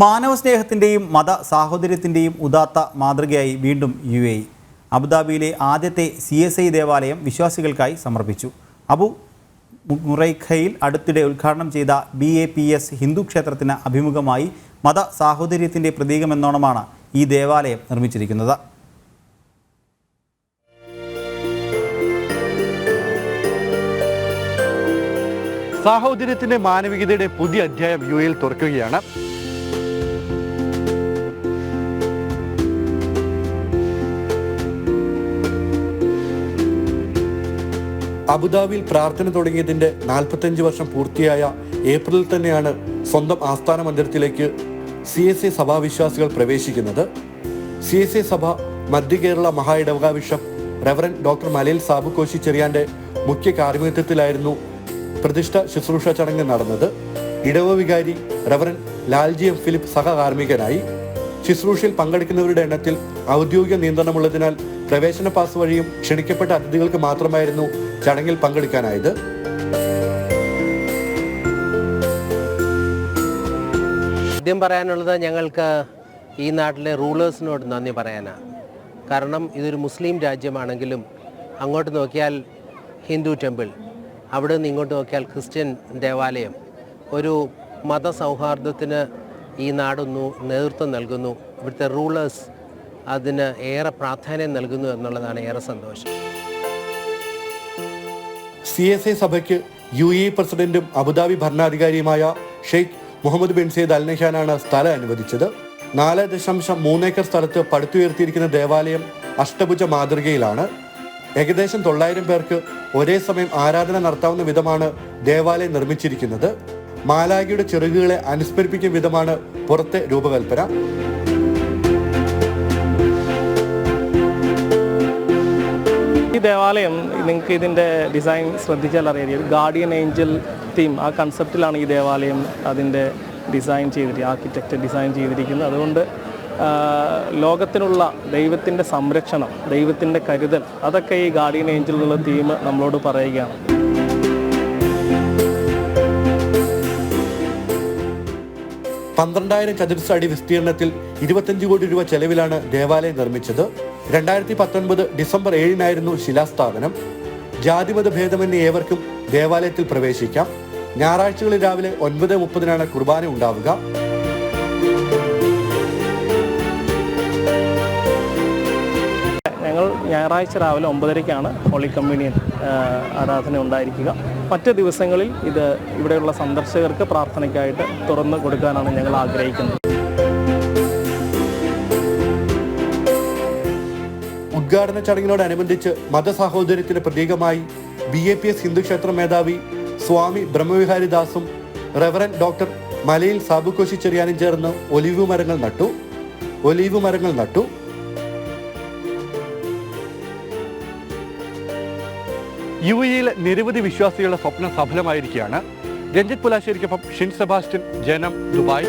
മാനവ സ്നേഹത്തിന്റെയും മത സാഹോദര്യത്തിന്റെയും ഉദാത്ത മാതൃകയായി വീണ്ടും യു എ അബുദാബിയിലെ ആദ്യത്തെ സി എസ് ഐ ദേവാലയം വിശ്വാസികൾക്കായി സമർപ്പിച്ചു. അബു മുറൈഖയിൽ അടുത്തിടെ ഉദ്ഘാടനം ചെയ്ത B A P S Hindu ക്ഷേത്രത്തിന് അഭിമുഖമായി മത സാഹോദര്യത്തിന്റെ പ്രതീകമെന്നോണമാണ് ഈ ദേവാലയം നിർമ്മിച്ചിരിക്കുന്നത്. സാഹോദര്യത്തിന്റെ മാനവികതയുടെ പുതിയ അധ്യായം യു എയിൽ തുറക്കുകയാണ്. അബുദാബിയിൽ പ്രാർത്ഥന തുടങ്ങിയതിന്റെ നാൽപ്പത്തഞ്ച് വർഷം പൂർത്തിയായ ഏപ്രിലിൽ തന്നെയാണ് സ്വന്തം ആസ്ഥാന മന്ദിരത്തിലേക്ക് സി എസ് എ സഭാവിശ്വാസികൾ പ്രവേശിക്കുന്നത്. സി എസ് എ സഭ മധ്യ കേരള മഹാ ബിഷപ്പ് റെവറൻ ഡോക്ടർ മലയിൽ സാബു കോശി ചെറിയാന്റെ മുഖ്യ കാർമ്മികത്വത്തിലായിരുന്നു പ്രതിഷ്ഠ ശുശ്രൂഷ ചടങ്ങ് നടന്നത്. ഇടവ വികാരി റവറൻ ലാൽജി എം ഫിലിപ്പ് സഹകാർമ്മികനായി. ശുശ്രൂഷയിൽ പങ്കെടുക്കുന്നവരുടെ എണ്ണത്തിൽ ഔദ്യോഗിക നിയന്ത്രണമുള്ളതിനാൽ പ്രവേശന പാസ് വഴിയും ക്ഷണിക്കപ്പെട്ട അതിഥികൾക്ക് മാത്രമായിരുന്നു ചടങ്ങിൽ പങ്കെടുക്കാനായത്. ആദ്യം പറയാനുള്ളത് ഞങ്ങൾക്ക് ഈ നാട്ടിലെ റൂളേഴ്സിനോട് നന്ദി പറയാനാണ് കാരണം ഇതൊരു മുസ്ലിം രാജ്യമാണെങ്കിലും അങ്ങോട്ട് നോക്കിയാൽ ഹിന്ദു ടെമ്പിൾ അവിടെ നിന്ന് ഇങ്ങോട്ട് നോക്കിയാൽ ക്രിസ്ത്യൻ ദേവാലയം. ഒരു മതസൗഹാർദ്ദത്തിന് ഈ നാടൊന്നു നേതൃത്വം നൽകുന്നു. ഇവിടുത്തെ റൂളേഴ്സ് അതിന് ഏറെ പ്രാധാന്യം നൽകുന്നു എന്നുള്ളതാണ് ഏറെ സന്തോഷം. സി എസ് ഐ സഭയ്ക്ക് യു എ പ്രസിഡന്റും Abu Dhabi ഭരണാധികാരിയുമായ Sheikh Mohammed bin Zayed Al നഹ്യാനാണ് സ്ഥലം അനുവദിച്ചത്. നാല് ദശാംശം മൂന്നേക്കർ സ്ഥലത്ത് പടുത്തുയർത്തിയിരിക്കുന്ന ദേവാലയം അഷ്ടഭുജ മാതൃകയിലാണ്. ഏകദേശം തൊള്ളായിരം പേർക്ക് ഒരേ സമയം ആരാധന നടത്താവുന്ന വിധമാണ് ദേവാലയം നിർമ്മിച്ചിരിക്കുന്നത്. മാലാഖയുടെ ചിറകുകളെ അനുസ്മരിപ്പിക്കും വിധമാണ് പുറത്തെ രൂപകൽപ്പന. ഈ ദേവാലയം നിങ്ങൾക്ക് ഇതിന്റെ ഡിസൈൻ ശ്രദ്ധിച്ചാൽ അറിയാം. ഗാർഡിയൻ ഏഞ്ചൽ തീം ആ കൺസെപ്റ്റിലാണ് ഈ ദേവാലയം അതിന്റെ ഡിസൈൻ ചെയ്തിരിക്കുന്നത് ആർക്കിടെക്റ്റ് ഡിസൈൻ ചെയ്തിരിക്കുന്നത്. അതുകൊണ്ട് ലോകത്തിനുള്ള ദൈവത്തിന്റെ സംരക്ഷണം ദൈവത്തിന്റെ കരുതൽ അതൊക്കെ ഈ ഗാർഡിയൻ ഏഞ്ചലിലുള്ള തീം നമ്മളോട് പറയുകയാണ്. പന്ത്രണ്ടായിരം ചതുരശ്ര അടി വിസ്തീർണത്തിൽ ഇരുപത്തഞ്ച് കോടി രൂപ ചെലവിലാണ് ദേവാലയം നിർമ്മിച്ചത്. രണ്ടായിരത്തി പത്തൊൻപത് ഡിസംബർ ഏഴിനായിരുന്നു ശിലാസ്ഥാപനം. ജാതിമത ഭേദമന്യേ ഏവർക്കും ദേവാലയത്തിൽ പ്രവേശിക്കാം. ഞായറാഴ്ചകളിൽ രാവിലെ ഒൻപത് മുപ്പതിനാണ് കുർബാന ഉണ്ടാവുക. ഞങ്ങൾ ഞായറാഴ്ച രാവിലെ ഒമ്പതരയ്ക്കാണ് ഹോളി കമ്മ്യൂണിയൻ. ആരാധന ഉണ്ടായിരിക്കുക. മറ്റ് ദിവസങ്ങളിൽ ഇത് ഇവിടെയുള്ള സന്ദർശകർക്ക് പ്രാർത്ഥനയ്ക്കായിട്ട് തുറന്നു കൊടുക്കാനാണ് ഞങ്ങൾ ആഗ്രഹിക്കുന്നത്. ഉദ്ഘാടന ചടങ്ങിനോടനുബന്ധിച്ച് മതസാഹോദര്യത്തിന് പ്രതീകമായി ബി എ പി എസ് ഹിന്ദുക്ഷേത്ര മേധാവി സ്വാമി ബ്രഹ്മവിഹാരിദാസും റെവറൻ ഡോക്ടർ മലയിൽ സാബുക്കോശി ചെറിയാനും ചേർന്ന് ഒലിവ് മരങ്ങൾ നട്ടു. ഒലിവ് മരങ്ങൾ നട്ടു. യു എയിലെ നിരവധി വിശ്വാസികളുടെ സ്വപ്നം സഫലമായിരിക്കുകയാണ്. രഞ്ജിത് പുലാശ്ശേരിക്കൊപ്പം ഷിൻ സെബാസ്റ്റ്യൻ ജനം ദുബായ്.